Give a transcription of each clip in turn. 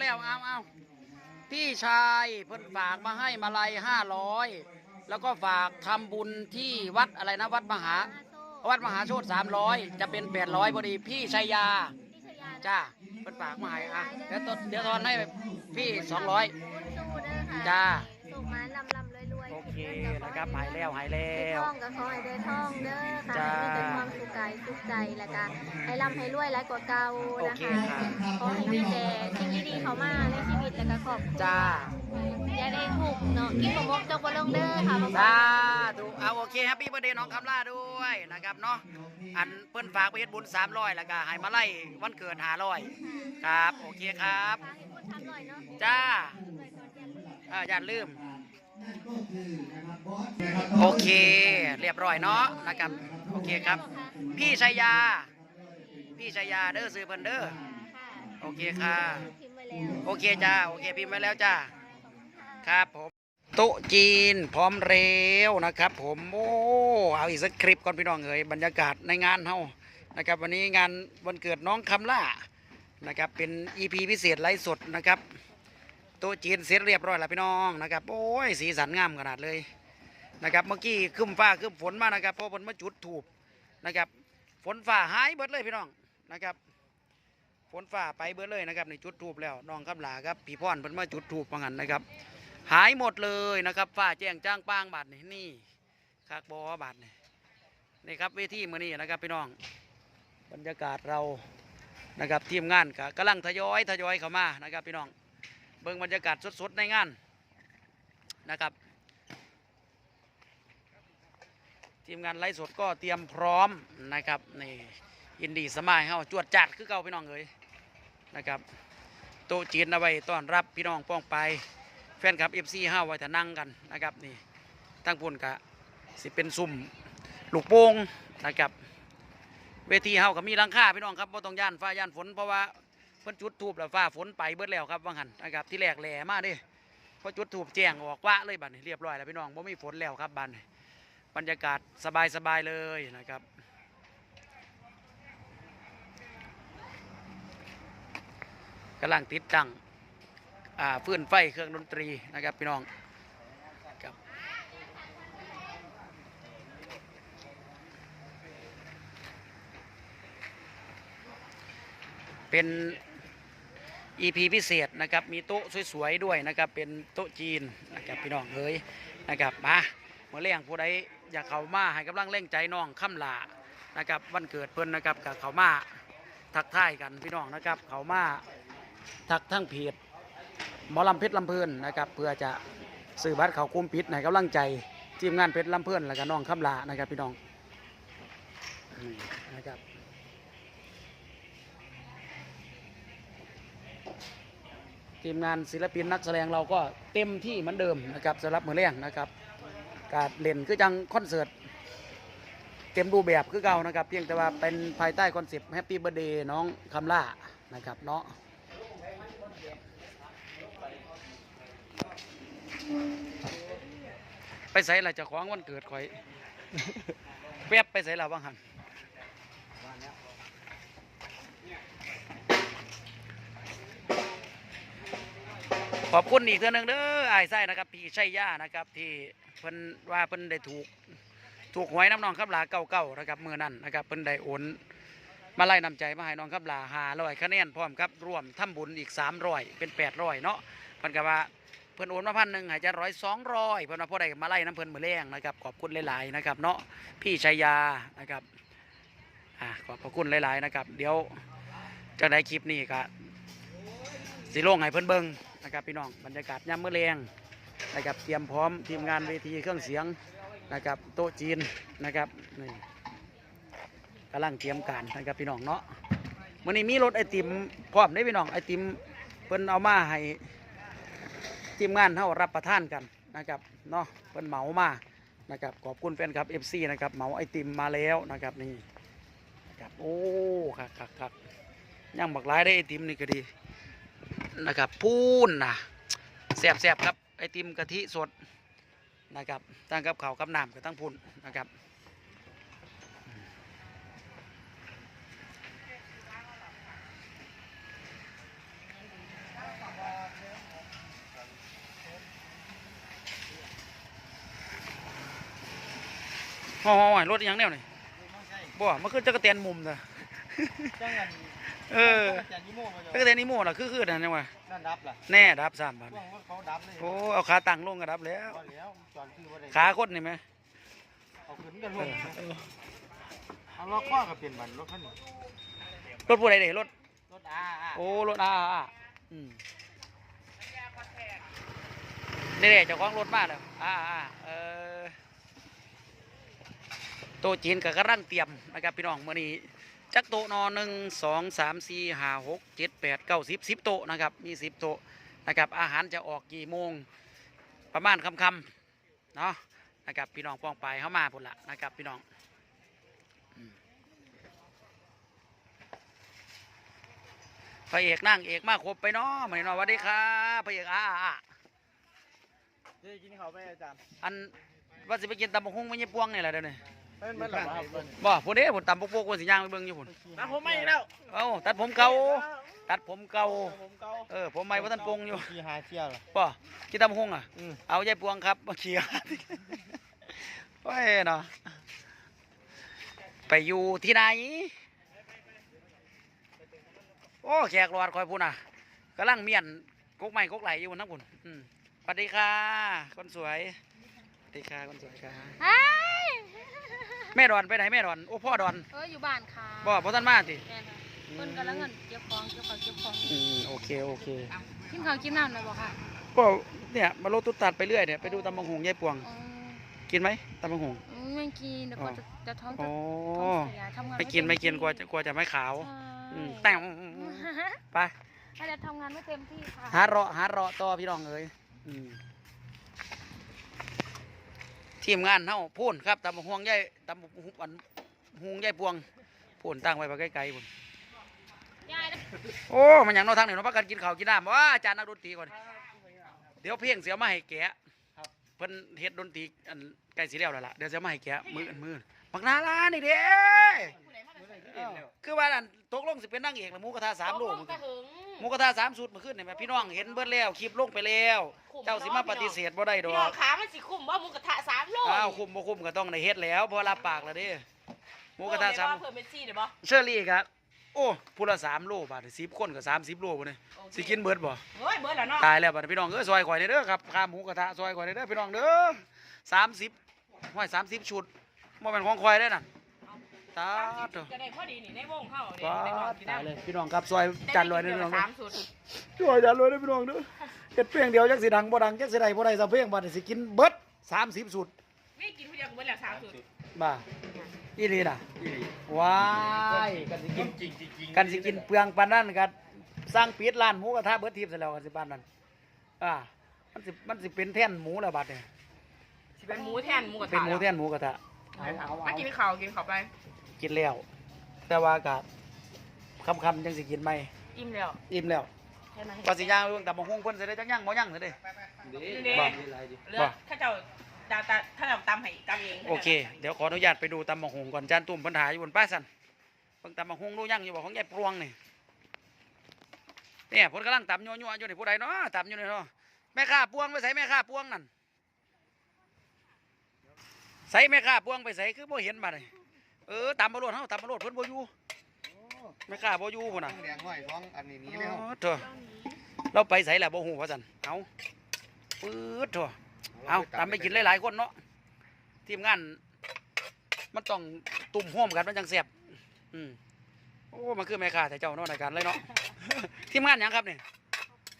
แล้วเอาเอาพี่ชายเพิ่นฝากมาให้มาลัยห้าร้อยแล้วก็ฝากทำบุญที่วัดอะไรนะวัดมหา วัดมหาโชตสามร้อยจะเป็นแปดร้อยพอดีพี่ชัยยาพี่ชยาจ้าเพิ่นฝากมาให้อะเดี๋ยวตอนเดี๋ยวทอนให้พี่สองร้อยบุญสู้เด้อค่ะจ้า นะครับหายแล้วหายแล้ให้ว ท่องก็ขอให้ได้ท่องเด้อค่ะจ้าให้มีแต่ความสุขกายสุขใจแล้วก็ให้ร่ำให้รวยหลายกว่าเก่าโอนะเคคะครับ ขอให้มีแต่สิ่งดีๆเข้ามาในชีวิตแล้วก็ครอบครัวจ้าอย่าได้ถูกข์เนาะกินบะมกจกบะลงเด้อค่ะบะมก สาธุเอาโอเคแฮปปี้เบอร์เดย์น้องคำล่าด้วยนะครับเนาะอันเพิ่นฝากไปเฮ็ดบุญ300แล้วก็ให้มาไล่วันเกิด500ครับโอเคครับให้พูดทำหน่อยเนาะจ้าอ่าอย่าลืม โอเค เรียบร้อยเนาะนะครับ โอเคครับ พี่ชัยยา พี่ชัยยาเด้อซื้อเพิ่นเด้อโอเคค่ะ โอเคจ้า โอเคพิมพ์ไว้แล้วจ้า ครับผมโต๊ะจีนพร้อมเร็วนะครับ ผมโอ้เอาอีกสักคลิปก่อนพี่น้องเอ๋ยบรรยากาศในงานเฮานะครับ วันนี้งานวันเกิดน้องคำล่านะครับ เป็น EP พิเศษไลฟ์สดนะครับโต๊ะจีนเสร็จเรียบร้อยแล้วพี่น้องนะครับ โอ้ยสีสันงามขนาดเลย นะครับเมื่อกี้ครึ้มฟ้าครึ้มฝนมานะครับเพราะฝนมาจุดถูบนะครับ ฝนฟ้าหายเบิดเลยพี่น้องนะครับ ฝนฟ้าไปเบิดเลยนะครับในจุดทูบแล้วน้องคำลาครับพี่พ่อนเพิ่นมาจุดทูบว่างั้นนะครับ หายหมดเลยนะครับฟ้าแจ้งจ้างป้างบาดนี่นี่คักบอบาดนี่นี่ครับเวทีมื้อนี้นะครับพี่น้อง บรรยากาศเรานะครับทีมงานก็กำลังทยอยทยอยเข้ามานะครับพี่น้องเบิ่งบรรยากาศสดๆในงานนะครับ ทีมงานไลฟ์สดก็เตรียมพร้อมนะครับนี่ยินดีสมายเฮาจวดจัดคือเก่าพี่น้องเอ๋ยนะครับโต๊ะจีนเอาไว้ต้อนรับพี่น้องป้องไป แฟนคลับ FC เฮาไว้ถ้านั่งกันนะครับนี่ตั้งพุ่นกะสิเป็นซุ่มลูกโป่งนะครับเวทีเฮาก็มีลังคาพี่น้องครับบ่ต้องย่านฟ้าย่านฝนเพราะว่าเพิ่นจุดทูบแล้วฟ้าฝนไปเบิดแล้วครับว่างันนะครับที่แรกแหล่มาเด้พอจุดทูบแจ้งออกว่าเลยบัดนี้เรียบร้อยแล้วพี่น้องบ่มีฝนแล้วครับบัดนี้ บรรยากาศสบายๆเลยนะครับ กำลังติดตั้งฟื้นไฟเครื่องดนตรีนะครับพี่น้องครับเป็น EP พิเศษนะครับมีโต๊ะสวยๆด้วยนะครับเป็นโต๊ะจีนนะครับพี่น้องเอ้ยนะครับมาเมื่อเลี้ยงผู้ใด อยากเข้ามาให้กำลังเร่งใจน้องค่ำลานะครับวันเกิดเพิ่นนะครับกับเขามาทักทายกันพี่น้องนะครับ เขามาทักทั้งเพจหมอลำเพชรลำเพลินนะครับ เพื่อจะสื่อบัตรเขาคุ้มปิดให้กำลังใจทีมงานเพชรลำเพลินแล้วก็น้องค่ำลานะครับพี่น้องนี่นะครับทีมงานศิลปินนักแสดงเราก็เต็มที่เหมือนเดิมนะครับสำหรับมือเลี้ยงนะครับ การเล่นคือจังคอนเสิร์ตเต็มรูปแบบคือเก่านะครับ เพียงแต่ว่าเป็นภายใต้คอนเซปต์แฮปปี้เบ t ร์เดย์น้องคำล่านะครับเนาะไปใส่ละเจะของวันเกิดข่อยแป๊บไปใส่ละบ้างหันขอบคุณอีกเท่านึงเด้อไอ้ไส้นะครับ พี่ชัยยานะครับที่ เพิ่นว่าเพิ่นได้ถูกถูกหวยน้ำนองครับลาเก่าๆนะครับมือนั้นนะครับเพิ่นได้โอนมาไล่นำใจมาให้น้องครับลาหาร้อยคะแนนพร้อมครับรวมทำบุญอีกสามร้อยเป็นแปดร้อยเนาะเพิ่นก็ว่าเพิ่นโอนมาพันหนึ่งหายจะร้อยสองร้อยเพิ่นว่าพอได้มาไล่น้ำเพิ่นมือแรงนะครับขอบคุณหลายๆนะครับเนาะพี่ชัยยานะครับอ่าขอบพระคุณหลายๆนะครับ เดี๋ยวจากได้คลิปนี้ก็สิลงให้เพิ่นเบิงนะครับพี่น้องบรรยากาศยามมื้อแรง นะครับเตรียมพร้อมทีมงานเวทีเครื่องเสียงนะครับโต๊ะจีนนะครับนี่กำลังเตรียมการนะครับพี่น้องเนาะวันนี้มีรถไอติมพร้อมได้พี่น้องไอติมเพิ่นเอามาให้ทีมงานเฮารับประทานกันนะครับเนาะเพิ่นเหมามานะครับขอบคุณแฟนคลับ FC นะครับเหมาไอติมมาแล้วนะครับนี่นะครับโอ้คักคักคักย่างบักหลายได้ไอติมนี่ก็ดีนะครับพูนนะแซ่บแซ่บครับ ไอติมกะทิสดนะครับตั้งกับเขากับน้ำกับตั้งพุ่นนะครับห่อหอยรถยังแนวหนี่บ่มันคือจะกระเตียนมุมเด้อ จังกันเออจันนิโม่มาจักรเตียนนี่โม่ล่ะคือคือนั่นจังว่านั่นดับล่ะแน่ดับ3บาทช่วงรถเขาดับเลยโอ้เอาขาตั้งลงก็ดับแล้วว่าแล้วจอดคือว่าได้ขาคนนี่ไหมเอาขึ้นกันลงเอาล้อข้อกับเปลี่ยนบันรถคันนี้รถผู้ใดเด้รถรถอาอาโอ้รถอาอาอืมนี่แหละเจ้าของรถมาแล้วอาอาเออโตะจีนกับกระรังเตรียมนะครับพี่น้องมื่อนี้ จักโตะนอหนึ่งสองสามสี่ห้าหกเจ็ดแปดเก้าสิบสิบโตะนะครับมีสิบโตะนะครับอาหารจะออกกี่โมงประมาณคำคำๆเนาะนะครับพี่น้องป้องไปเข้ามาพุ่นละนะครับพี่น้องอืมพระเอกนั่งเอกมาครบไปเนาะมาเนาะสวัสดีครับพระเอกอาอาอาเฮ้ยกินข้าวไปอาจารย์อันว่าสิไปกินตำบักหุ่งไม่ใช่พวงนี่แหละเดี๋ยวนี้เป็น มันหรอครับบ่พุ่นเด้พุ่นตำบักพวกพุ่นสิย่างไปเบิ่งอยู่พุ่นนะผมไม่แล้วเอ้าตัดผมเก่าตัดผมเก่าผมเก่าเออผมใหม่บ่ทันปรุงอยู่ขี่หาเที่ยวล่ะบ่กินตำบักหุ่งอะอืมเอายายพวงครับมาเขียร์โอ้ยเนาะไปอยู่ที่ไหนโอ้แขกรอดคอยพูดน่ะกำลังเมียนกกไม้กกไหลอยู่บนทั้งพุ่นอืมสวัสดีค่ะคนสวยสวัสดีค่ะคนสวยค่ะเฮ้ย แม่ดอนไปไหนแม่ดอนโอ้พ่อดอนเอออยู่บ้านค่ะบ่พ่อท่านมาสิแม่นค่ะเพิ่นกำลังเงินเก็บของเก็บของเก็บของอืมโอเคโอเคกินข้าวกินน้ำหน่อยบ่ค่ะก็เนี่ยมาโลตุดตัดไปเรื่อยเนี่ยไปดูตำบังหงยายพวง อ๋อกินไหมตำบังหงอืมไม่กินเดี๋ยวก็จะจะท้องอ๋จะอท้องเสียทำงานไม่กินไม่กินกลัวจะกลัวจะไม่ขาวใช่อืมแต่งไป ถ้าจะทำงานไม่เต็มที่ค่ะ หาเราะหาเราะต่อพี่น้องเอ้ยอืม ทีมงานเฮาพูนครับตำบักห่วงใหญ่ตำบักหุ่งอันหุงใหญ่พวงพูนตั้งไว้ไปไกลๆพุ่นยายนะโอ้ มันหยังเนอทางนี้เนาะพักกันกินข้าวกินน้ำว่าอาจารย์นักดนตรีก่อน เดี๋ยวเพียงเสียมาให้แกะเพิ่นเฮ็ดดนตรีอันใกล้สิแล้วแล้วล่ะเดี๋ยวเสียมาให้แกะมืออันมือบักนาลานี่เด้ สิเป็นนางเอกแล้วหมูกระทะสามโลมื้อคืนหมูกระทะสามสูตรมื้อคืนนี่แม่พี่น้องเห็นเบิดแล้วคลิปลงไปแล้ว เจ้าสิมาปฏิเสธบ่ได้ดพี่อน้อกงขามันสิคุ้มว่าหมูกระทะสามโลอ้าวคุมบ่คุมก็ต้องได้เฮ็ดแล้วเพราะรับปากแล้วเด้หมูกระทะสาม เพิ่มเป็นซี่เดี๋ยวบ่ เชอรี่ก็โอ้พูละสามโลบาท10คนก็30โลบ่นี่สิกินเบิดบ่เฮ้ยเบิร์ดแล้วเนาะตายแล้วบัดนี้พี่น้องเอ้ยซอยข่อยเด้อครับข้ามหมูกระทะซอยข่อยเด้อพี่น้องเด้อ30ห้อย30ชุดบ่แม่นของข่อยเด้อนั่น ตาดเถอะจะได้พอดีนี่ในวงเข้าเนี่ยว้าในวงดที่ตายนั่งเลยพี่น้องครับซอยจานลอยเด้อพี่น้องเด้อสามสุดช่วยจานลอยเด้อพี่น้องเด้อเฮ็ดเพียงเดียวจักสิดังบ่ดังจักสิได้บ่ได้ซะเพียงบัดนี้สิกินเบิด30สุดไม่กินผู้เดียวก็เบิร์ดแล้วสามสุดบ้าอีหลีน่ะว้ายกันสิกินจริงจริงกันสิกินเปลืองปานนั้นกันสร้างปิดร้านหมูกระทะเบิดทีบซะแล้วกันสิปานนั้นอ่ามันสิมันสิเป็นแท่นหมูแล้วบัดนี้สิเป็นหมูแทนหมูกระทะเป็นหมูแท่นหมูกระทะมากินข้าวกินข้าวไป กินแล้ว แต่ว่าก็คำคำๆจังสิกินไหมอิ่มแล้วอิ่มแล้วใช่ไหมก็สิย่างไปเบิ่งแต่บ่ฮงเพิ่นสิได้จักย่างบ่ย่างสิได้นี่บ่ เลือกข้าเจ้าตาตาข้าเจ้าตำให้ตำเองโอเค เดี๋ยวขออนุญาตไปดูตำบักหงก่อนจานตุ่มปัญหาอยู่บนป้าสันเบิ่งตำบักหงดูย่างอยู่บ่ของยายปรวงนี่เนี่ยเพิ่นกำลังตำยัวๆอยู่นี่ผู้ใดเนาะตำอยู่นี่เนาะแม่ค้าปวงไปใส่แม่ค้าปวงนั่นใส่แม่ค้าปวงไปใส่คือบ่เห็นบัดนี่ เออตำบ่รวดเฮาตำบ่รวดเพิ่นบ่อยู่แม่ค้าบ่อยู่พุ่นน่ะแดงห้อยท้องอันนี้นี้อ๋แล้วอเถอะเราไปใส่แล้วบ่ฮู้ว่าซั่นเอาปื๊ดเถอะเอาตำไปกินหลายๆคนเนาะทีมงาน มันต้องตุ่มห่วมกันมันจังแซ่บอืมโอ้มันคือแม่ค้าแต่เจ้าเนาะในการเลยเนาะทีมงานหยังครับนี่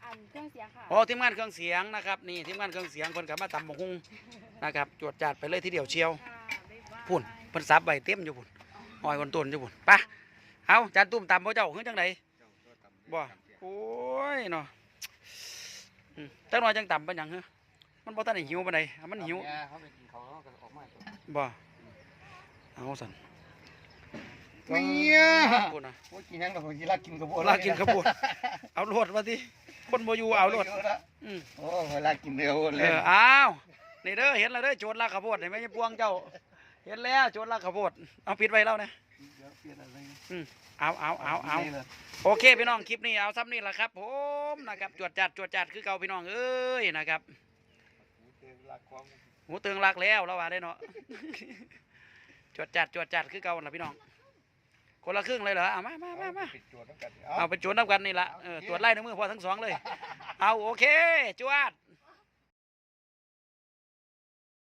อันเครื่องเสียงค่ะอ๋อทีมงานเครื่องเสียงนะครับนี่ทีมงานเครื่องเสียงเพิ่นก็มาตำบักหุ่งนะครับจวดจัดไปเลยทีเดียวเชียวพุ่น เพิ่นซับใบเต็มอยู่พุ่นหอยคนต้นอยู่พุ่นไปเอาจานตุ้มตำบ่เจ้าคือจังไดบ่โอ้ยเนาะอืมจังหน่อยจังตำเป็นหยังเหรอมันบ่ทันได้หิวปานใดอะมันหิวเขาไปกินเขาเขาก็ออกมาบ่เอาสั่นเนี่ยพุ่นน่ะโอ้ยกินยังเรากินลากินกระโปเวลากินข้าวโพดเอาโลดมาสิคนบ่อยู่เอาโลดอืมโอ้เวลากินเร็วเอเลยออ้าวนี่เด้อเห็นแล้วเด้อโจรลักข้าวโพดเห็นไหมยังพวงเจ้า เห็นแล้วโจรลักข้าวโพดเอาปิดไว้แล้วนะเอาเอาเอาเอาโอเคพี่น้องคลิปนี้เอาซ้ำนี่แหละครับ ผมนะครับจวดจัดจวดจัดคือเก่าพี่น้องเอ้ยนะครับ หูเตืองรักแล้วเราว่าได้เนาะ จวดจัดจวดจัดคือเก่าล่ะพี่น้อง คนละครึ่งเลยเหรอเอามามามามาปิดจวดแล้วกันเอาเป็นจวดนับกันนี่ละเออตรวจไล่ในวมือพอทั้งสองเลย เอาโอเค จวด